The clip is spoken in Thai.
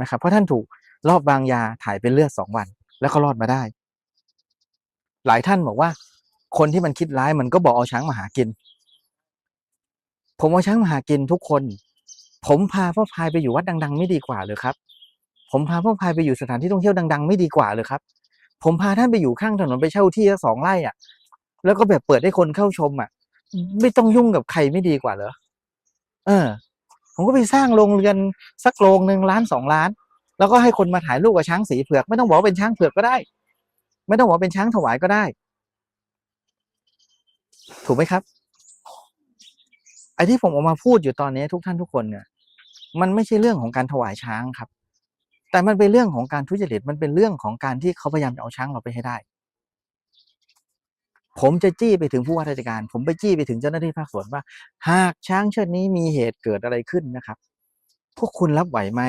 นะครับ เพราะท่านถูกรอบบางยาถ่ายเป็นเลือดสองวัน แล้วก็รอดมาได้ หลายท่านบอกว่า คนที่มันคิดร้ายมันก็บอกเอาช้างมาหากิน ผมเอาช้างมาหากินทุกคน ผมพาพ่อพายไปอยู่วัดดัง ๆ ไม่ดีกว่าเลยครับ ผมพาพ่อพายไปอยู่สถานที่ท่องเที่ยวดัง ๆ ไม่ดีกว่าเลยครับ ผมพาท่านไปอยู่ข้างถนนไปเช่าที่สองไร่อะ แล้วก็แบบเปิดให้คนเข้าชมอะ ไม่ต้องยุ่งกับใครไม่ดีกว่าเหรอเออ ผมก็ไปสร้างโรงเรือนสักโรงหนึ่งล้านสองล้าน แล้วก็ให้คนมาถ่ายรูปกับช้างสีเผือก ไม่ต้องบอกว่าเป็นช้างเผือกก็ได้ ไม่ต้องบอกว่าเป็นช้างถวายก็ได้ ถูกไหมครับไอ้ที่ผมออกมาพูดอยู่ตอนนี้ทุกท่านทุกคนเนี่ย มันไม่ใช่เรื่องของการถวายช้างครับ แต่มันเป็นเรื่องของการทุจริตมันเป็นเรื่องของการที่เขาพยายามจะเอาช้างเราไปให้ได้ ผมจะจี้ไปถึงผู้ว่าราชการ ผมไปจี้ไปถึงเจ้าหน้าที่ภาคส่วนว่า หากช้างเชือกนี้มีเหตุเกิดอะไรขึ้นนะครับ พวกคุณรับไหวไหม